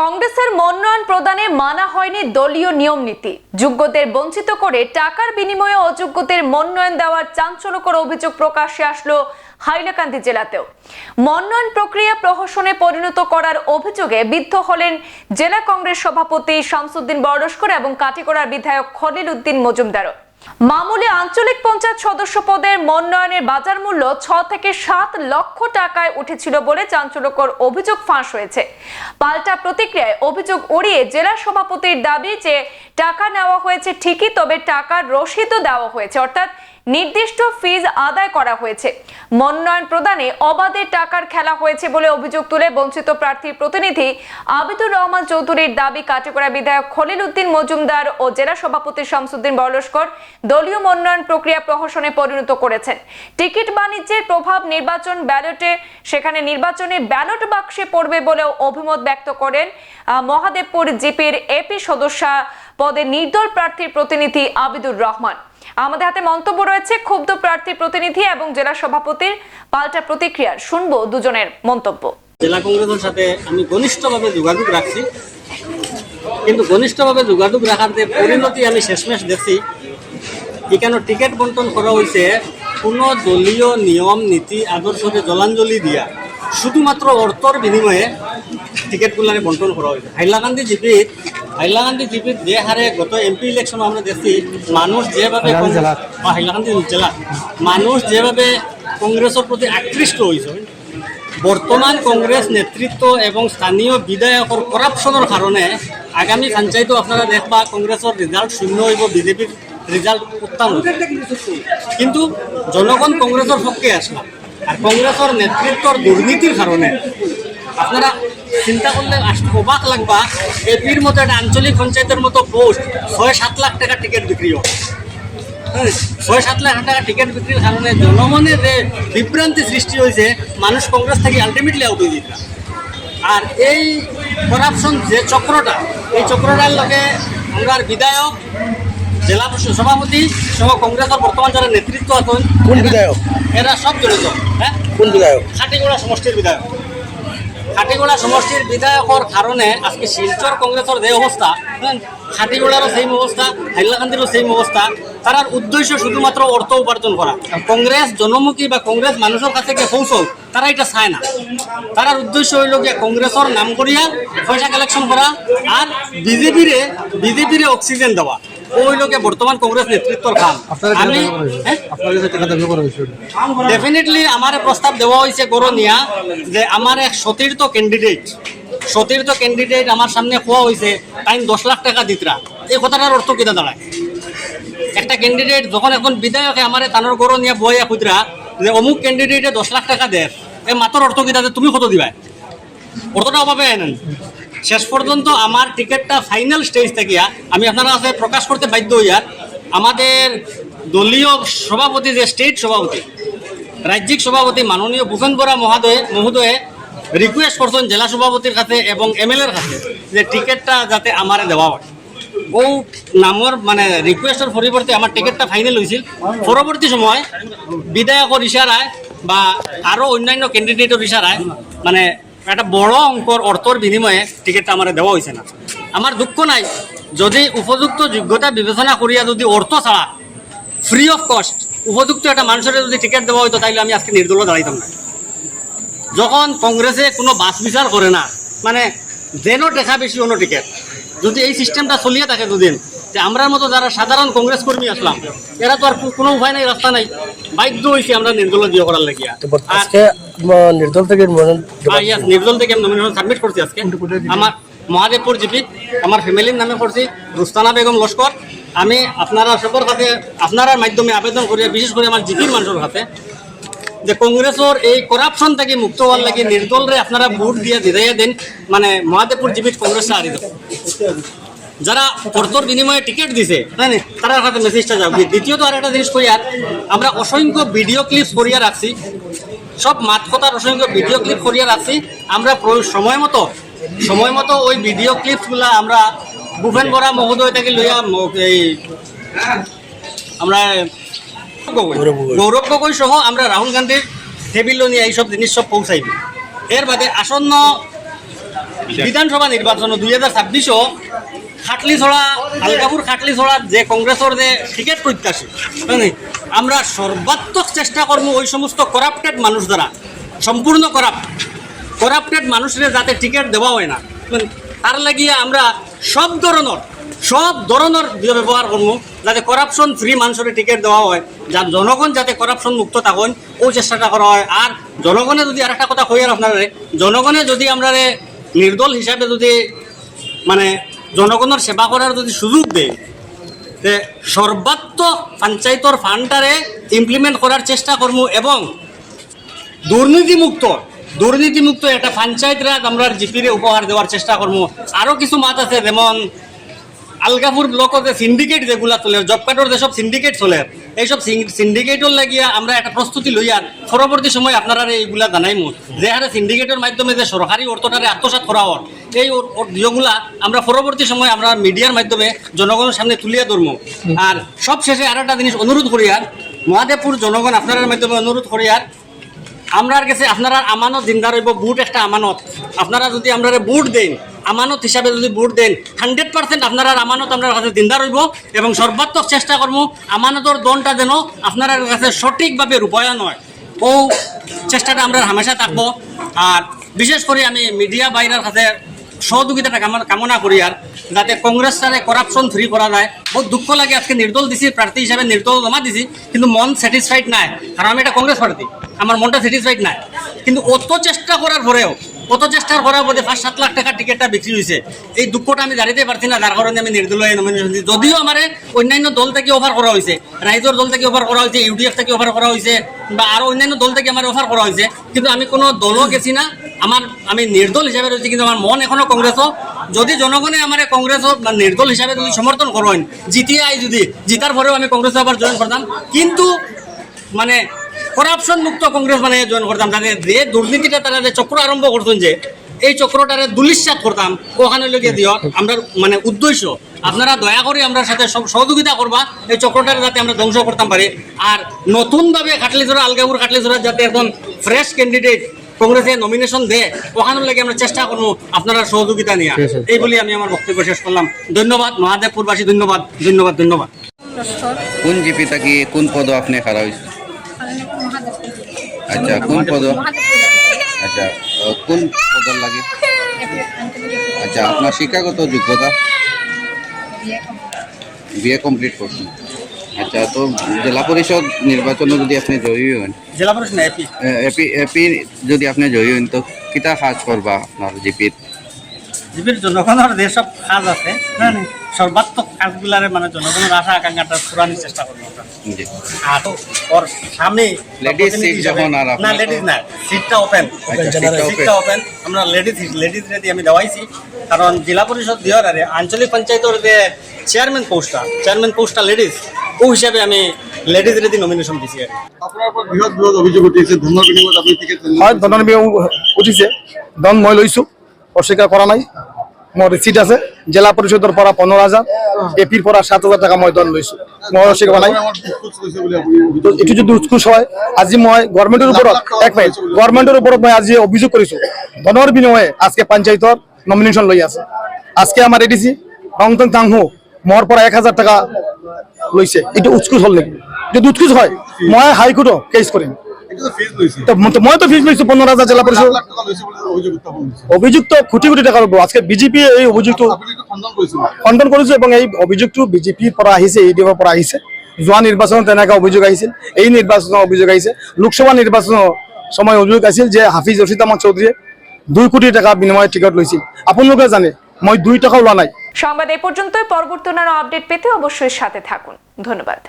কংগ্রেসের মনোনয়ন প্রদানে মানা হয়নি দলীয় নিয়ম নীতি যোগ্যদের বঞ্চিত করে টাকার বিনিময়ে অযোগ্যদের মনোনয়ন দেওয়ার চাঞ্চল্যকর অভিযোগ প্রকাশ্যে আসলো হাইলাকান্দি জেলাতেও। মনোনয়ন প্রক্রিয়া প্রহসনে পরিণত করার অভিযোগে বিদ্ধ হলেন জেলা কংগ্রেস সভাপতি শামসুদ্দিন বরস্কর এবং কাটিগড়ার বিধায়ক খলিল উদ্দিন মজুমদারও। মামুলি আঞ্চলিক পঞ্চায়েত সদস্য পদের মনোনয়নের বাজার মূল্য ছ থেকে সাত লক্ষ টাকায় উঠেছিল বলে চাঞ্চল্যকর অভিযোগ ফাঁস হয়েছে। পাল্টা প্রতিক্রিয়ায় অভিযোগ উড়িয়ে জেলা সভাপতির দাবি যে টাকা নেওয়া হয়েছে ঠিকই, তবে টাকার রসিদও দেওয়া হয়েছে। অর্থাৎ নির্দিষ্ট ফিজ আদায় করা হয়েছে। মনোনয়ন প্রদানে অবাধে টাকার খেলা হয়েছে বলে অভিযোগ তুলে বঞ্চিত প্রার্থীর প্রতিনিধি আবিদুর রহমান চৌধুরীর দাবি, কাটিগড়া বিধায়ক খলিল উদ্দিন মজুমদার ও জেলা সভাপতি শামসুদ্দিন বরলস্কর দলীয় মনোনয়ন প্রক্রিয়া প্রহসনে পরিণত করেছেন। টিকিট বাণিজ্যের প্রভাব নির্বাচন ব্যালটে, সেখানে নির্বাচনে ব্যালট বাক্সে পড়বে বলেও অভিমত ব্যক্ত করেন মহাদেবপুর জিপির এপি সদস্যা পদে নির্দল প্রার্থীর প্রতিনিধি আবিদুর রহমান। আমাদের হাতে মন্তব্য রয়েছে ক্ষুব্ধ প্রার্থী প্রতিনিধি এবং জেলা সভাপতির পাল্টা প্রতিক্রিয়ার শুনব দুজনের মন্তব্য। জেলা কংগ্রেসের সাথে আমি ঘনিষ্ঠভাবে যোগাযোগ রাখছি। কিন্তু ঘনিষ্ঠভাবে যোগাযোগ রাখার যে পরিণতি আমি শেষমেশ দেখছি এখানে টিকিট বন্টন করা হয়েছে? কোনো দলীয় নিয়ম, নীতি, আদর্শকে জলাঞ্জলি দিয়া শুধুমাত্র অর্থর বিনিময়ে টিকিটগুলারে বন্টন করা হয়েছে। হাইলাকান্দি জিপিত হাইলাকান্দি জিপিত যে হারে গত এমপি ইলেকশন আমরা দেখছি মানুষ যেভাবে হাইলাকান্দি জেলা। মানুষ যেভাবে কংগ্রেসের প্রতি আকৃষ্ট হয়েছে বর্তমান কংগ্রেস নেতৃত্ব এবং স্থানীয় বিধায়কৰ করাপশনের কারণে আগামী পঞ্চায়েতো আপনারা দেখবা কংগ্রেসের রেজাল্ট শূন্য হইব বিজেপির রেজাল্ট হইব। কিন্তু জনগণ কংগ্রেসের পক্ষে আসলা আর কংগ্রেসের নেতৃত্বর দুর্নীতির কারণে আপনারা চিন্তা করলে অবাক লাগবা এপির মতো একটা আঞ্চলিক পঞ্চায়েতের মতো পোস্ট ছয় সাত লাখ টাকা টিকিট বিক্রি হয়। হ্যাঁ, ছয় সাত লাখ টাকা টিকিট বিক্রির কারণে জনমনে যে বিভ্রান্তি সৃষ্টি হয়েছে মানুষ কংগ্রেস থেকে আলটিমেটলি আউট হয়ে যেত আর এই করাপশন যে চক্রটা এই চক্রটার লগে আমরা বিধায়ক জেলা সভাপতি সহ কংগ্রেসের বর্তমান যারা নেতৃত্ব আছেন কোন বিধায়ক? এরা সব জড়িত হ্যাঁ? কোন বিধায়ক? খাটিগোড়া সমষ্টির বিধায়ক। খাটিগোড়া সমষ্টির বিধায়কর কারণে আজকে শিলচর কংগ্রেসের যে অবস্থা খাটিগোড়ারও সেম অবস্থা হাইলাকান্দিরও সেম অবস্থা তার উদ্দেশ্য শুধুমাত্র অর্থ উপার্জন করা কংগ্রেস জনমুখী বা কংগ্রেস মানুষের কাছে গিয়ে পৌঁছক তারা এটা চায় না। তার উদ্দেশ্য হইল গিয়ে কংগ্রেসের নাম করিয়া পয়সা কালেকশন করা আর বিজেপিরে বিজেপিরে অক্সিজেন দেওয়া। ও হইল গিয়ে বর্তমান কংগ্রেস নেতৃত্বর টাকা আমি হয়েছে হ্যাঁ? ডেফিনেটলি আমার প্রস্তাব দেওয়া হয়েছে গরনিয়া যে আমার এক সতীর্থ ক্যান্ডিডেট সতীর্থ ক্যান্ডিডেট আমার সামনে খোয়া হয়েছে তাই দশ লাখ টাকা দিতরা। এই কথাটার অর্থ কিনা দাঁড়ায়? একটা ক্যান্ডিডেট যখন এখন বিধায়কে আমার তানোর গরনিয়া বইয়া খুদরা যে অমুক ক্যান্ডিডেটে দশ লাখ টাকা দেয় এই মাতর অর্থ কিনা তুমি কত দিবা অর্থটা অভাবে আনেন। শেষ পর্যন্ত আমার টিকিটটা ফাইনাল স্টেজ থাকিয়া আমি আপনারা কাছে প্রকাশ করতে বাধ্য হইয়া আমাদের দলীয় সভাপতি, যে স্টেট সভাপতি, রাজ্যিক সভাপতি মাননীয় ভূপেন বরা মহোদয়, মহোদয়ে রিকোয়েস্ট করছেন জেলা সভাপতির কাছে এবং এমএলএর কাছে যে টিকিটটা যাতে আমারে দেওয়া হয়। ও নামৰ মানে রিকোয়েস্টের পরিবর্তে আমার টিকিটটা ফাইনাল হয়েছিল পরবর্তী সময় বিধায়কৰ ইশারায় বা আরও অন্যান্য ক্যান্ডিডেটের ইশারায় মানে একটা বড় অঙ্কর অর্থর বিনিময়ে টিকিটটা আমার দেওয়া হয়েছে না। আমার দুঃখ নাই, যদি উপযুক্ত যোগ্যতা বিবেচনা করিয়া যদি অর্থ ছাড়া ফ্রি অফ কস্ট উপযুক্ত একটা মানুষের যদি টিকিট দেওয়া হইতো তাইলে আমি আজকে নির্দল দাঁড়াইতাম না। যখন কংগ্রেসে কোনো বাস বিচার করে না মানে যেন দেখা বেশি অন্য টিকিট, যদি এই সিস্টেমটা চলিয়ে থাকে দুদিন যে আমরার মতো যারা সাধারণ কংগ্রেস কর্মী আসলাম এরা তো আর কোনো উপায় নাই রাস্তা নাই। বাধ্য হয়েছি আমরা নির্দল দিয়ে করার লাগিয়া। আজকে নির্দল থেকে নির্দল থেকে আমি নমিনেশন সাবমিট করছি আজকে। আমার মহাদেবপুর জিপি আমার ফ্যামিলির নামে করছি রুস্তানা বেগম লস্কর। আমি আপনারা সবার কাছে আপনার মাধ্যমে আবেদন করি বিশেষ করে আমার জিপির মানুষের কাছে যে কংগ্রেসের এই করাপশন থেকে মুক্ত হওয়ার লাগে নির্দলরে আপনারা ভোট দিয়ে দিদাইয়া দেন। মানে মহাদেবপুর জিপির কংগ্রেসটা হারিয়ে দেন। যারা অর্থর বিনিময়ে টিকিট দিছে হ্যাঁ তারা হাতে মেসেজটা যাও। দ্বিতীয়ত আর একটা জিনিস করি আর আমরা অসংখ্য ভিডিও ক্লিপস করিয়া রাখছি। সব মাত কথার অসংখ্য ভিডিও ক্লিপ করিয়া রাখছি। আমরা সময় মতো সময় মতো ওই ভিডিও ক্লিপসগুলা আমরা ভূপেন বরা মহোদয় থেকে লইয়া এই আমরা গৌরব গগৈ। সহ আমরা রাহুল গান্ধীর টেবিল নিয়ে এইসব জিনিস সব পৌঁছাইব। এর বাদে আসন্ন বিধানসভা নির্বাচন দুই হাজার ছাব্বিশও খাটলি ছড়া আলগাপুর খাটলি ছড়া যে কংগ্রেসের যে টিকিট প্রত্যাশী? আমরা সর্বাত্মক চেষ্টা করব ওই সমস্ত করাপ্টেড মানুষ দ্বারা, সম্পূর্ণ করাপ্ট করাপ্টেড মানুষের যাতে টিকিট দেওয়া হয় না বুঝলেন? তার লাগিয়ে আমরা সব ধরনের সব ধরনের ব্যবহার করব যাতে করাপশন ফ্রি মানুষের টিকিট দেওয়া হয়, যার জনগণ যাতে করাপশন মুক্ত থাকুন, ওই চেষ্টাটা করা হয় আর জনগণে যদি আর একটা কথা কই আর আপনারা, জনগণে যদি আমরা নির্দল হিসাবে যদি মানে জনগণের সেবা করার যদি সুযোগ দেয়, তে সর্বাত্মক পঞ্চায়েতর ফান্ডটারে ইমপ্লিমেন্ট করার চেষ্টা করব এবং দুর্নীতিমুক্ত দুর্নীতিমুক্ত একটা পঞ্চায়েত রাজ আমরা জিপিরে উপহার দেওয়ার চেষ্টা করব। আরও কিছু মাত আছে, যেমন আলগাপুর ব্লকত যে সিন্ডিকেট যেগুলা চলে জব কার্ডর যেসব সিন্ডিকেট চলে এইসব সিন্ডিকেটর লাগিয়া আমরা একটা প্রস্তুতি লই আর পরবর্তী সময় আপনারা এইগুলা জানাইমু। যে হারে সিন্ডিকেটের মাধ্যমে যে সরকারি অর্থটারে আত্মসাৎ করা হয় এই ইয়েগুলা আমরা পরবর্তী সময় আমরা মিডিয়ার মাধ্যমে জনগণের সামনে তুলিয়া ধরবো আর সব শেষে আর একটা জিনিস অনুরোধ করি আর মহাদেবপুর জনগণ আপনার মাধ্যমে অনুরোধ করি আর আমরার কাছে আপনারা আমানত জিন্দা রইব বুট একটা আমানত। আপনারা যদি আমরা বুট দেন আমানত হিসাবে যদি বুট দেন হান্ড্রেড পার্সেন্ট আপনারা আমানত আপনার কাছে জিন্দা রইব এবং সর্বাত্মক চেষ্টা করব আমানতর দনটা যেন আপনার কাছে সঠিকভাবে রূপায়ণ হয়। ও চেষ্টাটা আমরা হামেশা থাকব। আর বিশেষ করে আমি মিডিয়া বাইরের কাছে সহযোগিতাটা কামনা কামনা করি আর, যাতে কংগ্রেস সারে করাপশন ফ্রি করা যায়। বহুত দুঃখ লাগে আজকে নির্দল দিছি, প্রার্থী হিসাবে নির্দল জমা দিছি, কিন্তু মন স্যাটিসফাইড নাই। কারণ আমি এটা কংগ্রেস প্রার্থী, আমার মনটা স্যাটিসফাইড নাই। কিন্তু অত চেষ্টা করার পরেও, অত চেষ্টা করার পরে পাঁচ সাত লাখ টাকার টিকিটটা বিক্রি হয়েছে এই দুঃখটা আমি জানিতে পারছি না, যার কারণে আমি নির্দল হয়ে নমিনেশন দিই যদিও আমার অন্যান্য দল থেকে অফার করা হয়েছে রাইজর দল থেকে অফার করা হয়েছে ইউডিএফ থেকে অফার করা হয়েছে বা আরও অন্যান্য দল থেকে আমার অফার করা হয়েছে কিন্তু আমি কোনো দলও গেছি না। আমার, আমি নির্দল হিসাবে রয়েছি, কিন্তু আমার মন এখনও কংগ্রেসও। যদি জনগণে আমার কংগ্রেস বা নির্দল হিসাবে যদি সমর্থন করেন জিতিয়ে আই যদি, জিতার পরেও আমি কংগ্রেসে আবার জয়েন করতাম। কিন্তু মানে করাপশন মুক্ত কংগ্রেস মানে জয়েন করতাম। তাদের যে দুর্নীতিটা তারা যে চক্র আরম্ভ করতেন যে এই চক্রটারে দুলিশ্বাত করতাম ওখানে লেগে দিও আমরা মানে উদ্দেশ্য আপনারা দয়া করে আমরা সাথে সব সহযোগিতা করবা এই চক্রটারে যাতে আমরা ধ্বংস করতাম পারি। আর নতুনভাবে খাটলিজোড়া আলগাপুর খাটলিজোড়া যাতে এখন ফ্রেশ ক্যান্ডিডেট কংগ্রেসে নমিনেশন দে ওখানে লাগে আমরা চেষ্টা করব আপনারা সহযোগিতা নিয়ে। আছে। এই বলে আমি আমার বক্তব্য শেষ করলাম। ধন্যবাদ মহাদেবপুরবাসী ধন্যবাদ ধন্যবাদ ধন্যবাদ। কোন জিপি থাকি কোন পদ আপনি খারাপ হয়েছে আচ্ছা কোন পদ? আচ্ছা কোন পদ লাগে? আচ্ছা আপনার শিক্ষাগত যোগ্যতা? বিএ কমপ্লিট করছেন। আচ্ছা তো জেলা পরিষদ নির্বাচনে যদি আপনি জয়ী হন জেলা পরিষদ এপি এপি যদি আপনি জয়ী হন তো কিতা কাজ করবা আপনার জিপির? জীবের জনগণের যেসব কাজ আছে হ্যাঁ। সর্বাত্মক কাজগুলারে মানে জনগণের আশা আকাঙ্ক্ষাটা পুরানোর চেষ্টা করব আর ওর সামনে যখন আর না লেডিস না সিটটা ওপেন সিটটা ওপেন আমরা লেডিস লেডিস রেডি আমি দেওয়াইছি। কারণ জেলা পরিষদ দিওর আরে আঞ্চলিক পঞ্চায়েতের যে চেয়ারম্যান পোস্টটা চেয়ারম্যান পোস্টটা লেডিস ও হিসাবে আমি লেডিস রেডি নমিনেশন দিছি আর। আপোনাৰ ওপৰত বৃহৎ বৃহৎ অভিযোগ উঠিছে ধনৰ বিনিময়ত আপুনি টিকেট হয় বিনিময় উঠিছে। ধন মই লৈছোঁ। অস্বীকাৰ কৰা নাই। মোৰ ৰিচিট আছে। জিলা পৰিষদৰ পৰা পোন্ধৰ হাজাৰ এপিৰ পৰা সাত হাজাৰ টকা মই ধন লৈছোঁ মই অস্বীকাৰ কৰা নাই এইটো যদি উৎকোচ হয়, আজি মই গভৰ্ণমেণ্টৰ ওপৰত এক মিনিট গভৰ্ণমেণ্টৰ ওপৰত মই আজি অভিযোগ কৰিছোঁ ধনৰ বিনিময়ে আজকে পঞ্চায়তৰ নমিনেশ্যন লৈ আছে। আজকে আমাৰ এডিচি ৰংটং টাংহু মোৰ পৰা এক হাজাৰ টকা লৈছে। এইটো উৎকোচ হ'ল নেকি? যদি উৎকোচ হয়, মই হাইকোৰ্টত কেছ কৰিম। লৈছে তো ফিজ লৈছোঁ পোন্ধৰ হাজাৰ জিলা হৈছে অভিযুক্ত কোটি কোটি টাকা ল'ব আজকে বিজেপিয়ে এই অভিযোগটো খণ্ডন কৰিছো এবং এই অভিযোগটো বিজেপিৰ পৰা আহিছে এ ডি এফৰ পৰা আহিছে। যোৱা নিৰ্বাচনত তেনেকুৱা অভিযোগ আহিছিল। এই নিৰ্বাচনৰ অভিযোগ আহিছে। লোকসভা নিৰ্বাচনৰ সময় অভিযোগ আছিল যে হাফিজ ৰচিদ আহমদ চৌধুৰীয়ে দুই কোটি টকা বিনিময়ত টিকট লৈছিল। আপোনালোকে জানে মই দুই টকাও লোৱা নাই। সংবাদ এ পর্যন্তই। পরবর্তী অন্যান্য আপডেট পেতে অবশ্যই সাথে থাকুন। ধন্যবাদ।